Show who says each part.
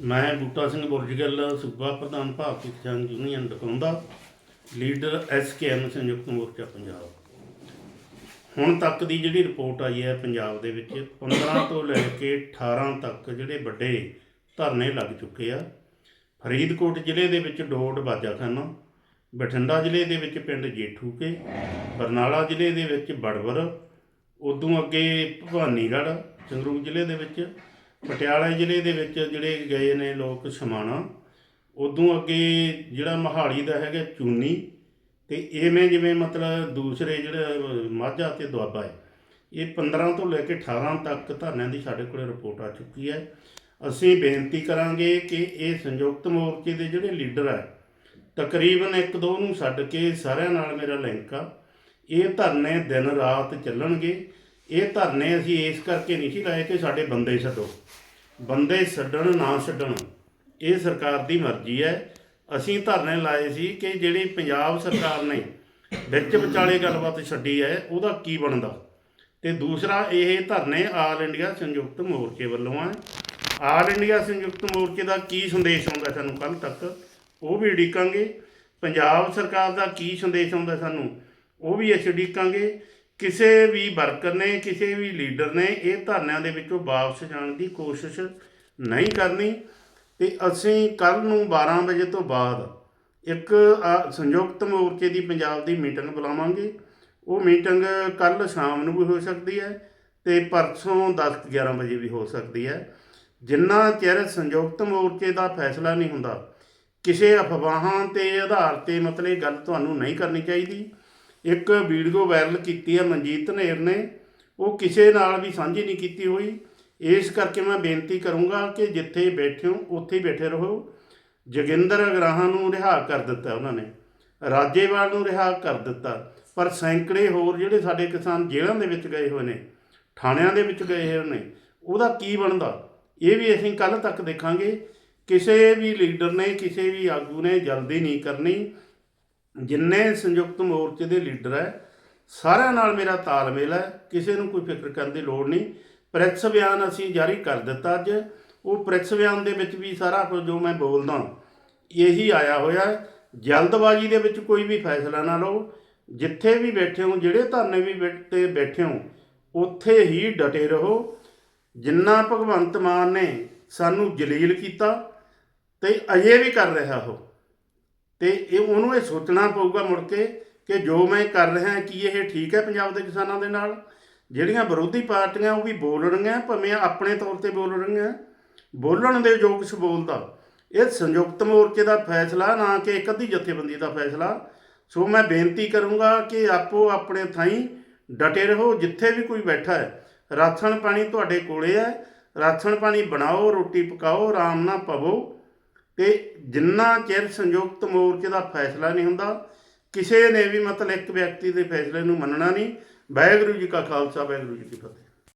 Speaker 1: ਮੈਂ ਬੂਟਾ ਸਿੰਘ ਬੁਰਜਗਲ, ਸੂਬਾ ਪ੍ਰਧਾਨ Bharti Kisan union ਡਕਾਉਂਦਾ leader SKM ਸੰਯੁਕਤ ਮੋਰਚਾ ਪੰਜਾਬ। ਹੁਣ ਤੱਕ ਦੀ ਜਿਹੜੀ ਰਿਪੋਰਟ ਆਈ ਹੈ ਪੰਜਾਬ ਦੇ ਵਿੱਚ 15 ਤੋਂ ਲੈ ਕੇ 18 ਤੱਕ ਜਿਹੜੇ ਵੱਡੇ ਧਰਨੇ ਲੱਗ ਚੁੱਕੇ ਆ। ਫਰੀਦਕੋਟ ਜ਼ਿਲ੍ਹੇ ਦੇ ਵਿੱਚ ਡੋਡ ਬਾਜਾਖਾਨਾ, ਬਠਿੰਡਾ ਜ਼ਿਲ੍ਹੇ ਦੇ ਵਿੱਚ ਪਿੰਡ ਜੇਠੂਕੇ, ਬਰਨਾਲਾ ਜ਼ਿਲ੍ਹੇ ਦੇ ਵਿੱਚ ਬੜਵਰ, ਉਦੋਂ ਅੱਗੇ ਭਵਾਨੀਗੜ੍ਹ, ਸੰਗਰੂਰ ਜ਼ਿਲ੍ਹੇ ਦੇ ਵਿੱਚ ਪਟਿਆਲਾ ਜ਼ਿਲ੍ਹੇ ਦੇ ਵਿੱਚ ਜਿਹੜੇ ਗਏ ਨੇ ਲੋਕ ਸਮਾਣਾ, ਉਦੋਂ ਅੱਗੇ ਜਿਹੜਾ ਮਹਾਲੀ ਦਾ ਹੈਗਾ ਚੂਨੀ, ਤੇ ਇਵੇਂ ਜਿਵੇਂ ਮਤਲਬ ਦੂਸਰੇ ਜਿਹੜੇ ਮਾਝਾ ਤੇ ਦੁਆਬਾ ਹੈ, ਇਹ 15 ਤੋਂ ਲੈ ਕੇ 18 ਤੱਕ ਧਰਨਿਆਂ ਦੀ ਸਾਡੇ ਕੋਲੇ ਰਿਪੋਰਟ ਆ ਚੁੱਕੀ ਹੈ। ਅਸੀਂ ਬੇਨਤੀ ਕਰਾਂਗੇ ਕਿ ਇਹ ਸੰਯੁਕਤ ਮੋਰਚੇ ਦੇ ਜਿਹੜੇ ਲੀਡਰ ਹੈ, ਤਕਰੀਬਨ ਇੱਕ ਦੋ ਨੂੰ ਛੱਡ ਕੇ ਸਾਰਿਆਂ ਨਾਲ ਮੇਰਾ ਲਿੰਕ ਆ, ਇਹ ਧਰਨੇ ਦਿਨ ਰਾਤ ਚੱਲਣਗੇ। ਇਹ ਧਰਨੇ ਅਸੀਂ ਇਸ ਕਰਕੇ ਨਹੀਂ ਸੀ ਲਾਏ ਕਿ ਸਾਡੇ ਬੰਦੇ ਛੱਡੋ। ਬੰਦੇ ਛੱਡਣ, ਨਾ ਛੱਡਣ, ਇਹ ਸਰਕਾਰ ਦੀ ਮਰਜ਼ੀ ਹੈ। ਅਸੀਂ ਧਰਨੇ ਲਾਏ ਸੀ ਕਿ ਜਿਹੜੀ ਪੰਜਾਬ ਸਰਕਾਰ ਨੇ ਵਿੱਚ ਵਿਚਾਲੇ ਗੱਲਬਾਤ ਛੱਡੀ ਹੈ, ਉਹਦਾ ਕੀ ਬਣਦਾ? ਤੇ ਦੂਸਰਾ, ਇਹ ਧਰਨੇ ਆਲ ਇੰਡੀਆ ਸੰਯੁਕਤ ਮੋਰਚੇ ਵੱਲੋਂ ਆ ਆਲ ਇੰਡੀਆ ਸੰਯੁਕਤ ਮੋਰਚੇ ਦਾ ਕੀ ਸੰਦੇਸ਼ ਆਉਂਦਾ ਸਾਨੂੰ ਕੱਲ ਤੱਕ, ਉਹ ਵੀ ਉਡੀਕਾਂਗੇ। ਪੰਜਾਬ ਸਰਕਾਰ ਦਾ ਕੀ ਸੰਦੇਸ਼ ਆਉਂਦਾ ਸਾਨੂੰ, ਉਹ ਵੀ ਅਸੀਂ ਉਡੀਕਾਂਗੇ। ਕਿਸੇ ਵੀ ਵਰਕਰ ਨੇ, ਕਿਸੇ ਵੀ ਲੀਡਰ ਨੇ ਇਹ ਧਰਨਿਆਂ ਦੇ ਵਿੱਚੋਂ ਵਾਪਸ ਜਾਣ ਦੀ ਕੋਸ਼ਿਸ਼ ਨਹੀਂ ਕਰਨੀ। ਤੇ ਅਸੀਂ ਕੱਲ ਨੂੰ 12 ਵਜੇ ਤੋਂ ਬਾਅਦ ਇੱਕ ਸੰਯੁਕਤ ਮੋਰਚੇ ਦੀ ਪੰਜਾਬ ਦੀ ਮੀਟਿੰਗ ਬੁਲਾਵਾਂਗੇ। ਉਹ ਮੀਟਿੰਗ ਕੱਲ ਸ਼ਾਮ ਨੂੰ ਵੀ ਹੋ ਸਕਦੀ ਹੈ ਤੇ ਪਰਸੋਂ 10 11 ਵਜੇ ਵੀ ਹੋ ਸਕਦੀ ਹੈ। ਜਿੰਨਾ ਚਿਰ ਸੰਯੁਕਤ ਮੋਰਚੇ ਦਾ ਫੈਸਲਾ ਨਹੀਂ ਹੁੰਦਾ, ਕਿਸੇ ਅਫਵਾਹਾਂ ਤੇ ਆਧਾਰ ਤੇ ਮਤਲਬ ਗੱਲ ਤੁਹਾਨੂੰ ਨਹੀਂ ਕਰਨੀ ਚਾਹੀਦੀ। ਇੱਕ ਵੀਡੀਓ ਵਾਇਰਲ ਕੀਤੀ ਹੈ ਮਨਜੀਤ ਨੇਰ ਨੇ। ਉਹ ਕਿਸੇ ਨਾਲ ਵੀ ਸਾਂਝੀ ਨਹੀਂ ਕੀਤੀ ਹੋਈ। ਇਸ ਕਰਕੇ ਮੈਂ ਬੇਨਤੀ ਕਰੂੰਗਾ ਕਿ ਜਿੱਥੇ ਬੈਠੇ ਹੋ, ਉੱਥੇ ਹੀ ਬੈਠੇ ਰਹੋ। ਜੋਗਿੰਦਰ ਅਗਰਾਹਾਂ ਨੂੰ ਰਿਹਾ ਕਰ ਦਿੱਤਾ ਉਹਨਾਂ ਨੇ। ਰਾਜੇਵਾਲ ਨੂੰ ਰਿਹਾ ਕਰ ਦਿੱਤਾ। ਪਰ ਸੈਂਕੜੇ ਹੋਰ ਜਿਹੜੇ ਸਾਡੇ ਕਿਸਾਨ ਜੇਲ੍ਹਾਂ ਦੇ ਵਿੱਚ ਗਏ ਹੋਏ ਨੇ, ਥਾਣਿਆਂ ਦੇ ਵਿੱਚ ਗਏ ਹੋਏ ਨੇ, ਉਹਦਾ ਕੀ ਬਣਦਾ? ਇਹ ਵੀ ਅਸੀਂ ਕੱਲ ਤੱਕ ਦੇਖਾਂਗੇ। ਕਿਸੇ ਵੀ ਲੀਡਰ ਨੇ, ਕਿਸੇ ਵੀ ਆਗੂ ਨੇ ਜਲਦੀ ਨਹੀਂ ਕਰਨੀ। ਜਿੰਨੇ ਸੰਯੁਕਤ ਮੋਰਚੇ ਦੇ ਲੀਡਰ ਹੈ, ਸਾਰਿਆਂ ਨਾਲ ਮੇਰਾ ਤਾਲਮੇਲ ਹੈ, ਕਿਸੇ ਨੂੰ ਕੋਈ ਫਿਕਰ ਕਰਨ ਦੀ ਲੋੜ ਨਹੀਂ। ਪ੍ਰੈਸ ਬਿਆਨ ਅਸੀਂ ਜਾਰੀ ਕਰ ਦਿੱਤਾ ਅੱਜ। ਉਹ ਪ੍ਰੈਸ ਬਿਆਨ ਦੇ ਵਿੱਚ ਵੀ ਸਾਰਾ ਕੁਝ ਜੋ ਮੈਂ ਬੋਲਦਾ ਇਹੀ ਆਇਆ ਹੋਇਆ ਜਲਦਬਾਜ਼ੀ ਦੇ ਵਿੱਚ ਕੋਈ ਵੀ ਫੈਸਲਾ ਨਾ ਲਓ। ਜਿੱਥੇ ਵੀ ਬੈਠੇ ਹੋ, ਜਿਹੜੇ ਧਰਨੇ ਵੀ ਬੈਠ- ਤੇ ਬੈਠੇ ਹੋ, ਉੱਥੇ ਹੀ ਡਟੇ ਰਹੋ। ਜਿੰਨਾ ਭਗਵੰਤ ਮਾਨ ਨੇ ਸਾਨੂੰ ਜਲੀਲ ਕੀਤਾ, ਤੇ ਅਜੇ ਵੀ ਕਰ ਰਿਹਾ ਹੋ ਤੇ ਇਹ ਉਹਨੂੰ ਇਹ ਸੋਚਣਾ ਪਊਗਾ ਮੁੜ ਕੇ ਕਿ ਜੋ ਮੈਂ ਕਰ ਰਿਹਾ, ਕੀ ਇਹ ਠੀਕ ਹੈ ਪੰਜਾਬ ਦੇ ਕਿਸਾਨਾਂ ਦੇ ਨਾਲ? ਜਿਹੜੀਆਂ ਵਿਰੋਧੀ ਪਾਰਟੀਆਂ ਉਹ ਵੀ ਬੋਲ ਰਹੀਆਂ, ਭਾਵੇਂ ਆਪਣੇ ਤੌਰ ਤੇ ਬੋਲ ਰਹੀਆਂ। ਬੋਲਣ ਦੇ ਜੋ ਕੁਛ ਬੋਲਦਾ ਇਹ ਸੰਯੁਕਤ ਮੋਰਚੇ ਦਾ ਫੈਸਲਾ, ਨਾ ਕਿ ਇੱਕ ਅੱਧੀ ਜਥੇਬੰਦੀ ਦਾ ਫੈਸਲਾ। ਸੋ ਮੈਂ ਬੇਨਤੀ ਕਰੂੰਗਾ ਕਿ ਆਪੋ ਆਪਣੇ ਥਾਈਂ ਡਟੇ ਰਹੋ, ਜਿੱਥੇ ਵੀ ਕੋਈ ਬੈਠਾ ਹੈ। ਰਾਸ਼ਨ ਪਾਣੀ ਤੁਹਾਡੇ ਕੋਲੇ ਹੈ। ਰਾਸ਼ਨ ਪਾਣੀ ਬਣਾਓ, ਰੋਟੀ ਪਕਾਓ, ਆਰਾਮ ਨਾਲ ਪਵੋ। ਤੇ ਜਿੰਨਾ ਚਿਰ ਸੰਯੁਕਤ ਮੋਰਚੇ ਦਾ ਫੈਸਲਾ ਨਹੀਂ ਹੁੰਦਾ, ਕਿਸੇ ਨੇ ਵੀ ਮਤਲਬ ਇੱਕ ਵਿਅਕਤੀ ਦੇ ਫੈਸਲੇ ਨੂੰ ਮੰਨਣਾ ਨਹੀਂ। ਵਾਹਿਗੁਰੂ ਜੀ ਕਾ ਖਾਲਸਾ, ਵਾਹਿਗੁਰੂ ਜੀ ਕੀ ਫਤਿਹ।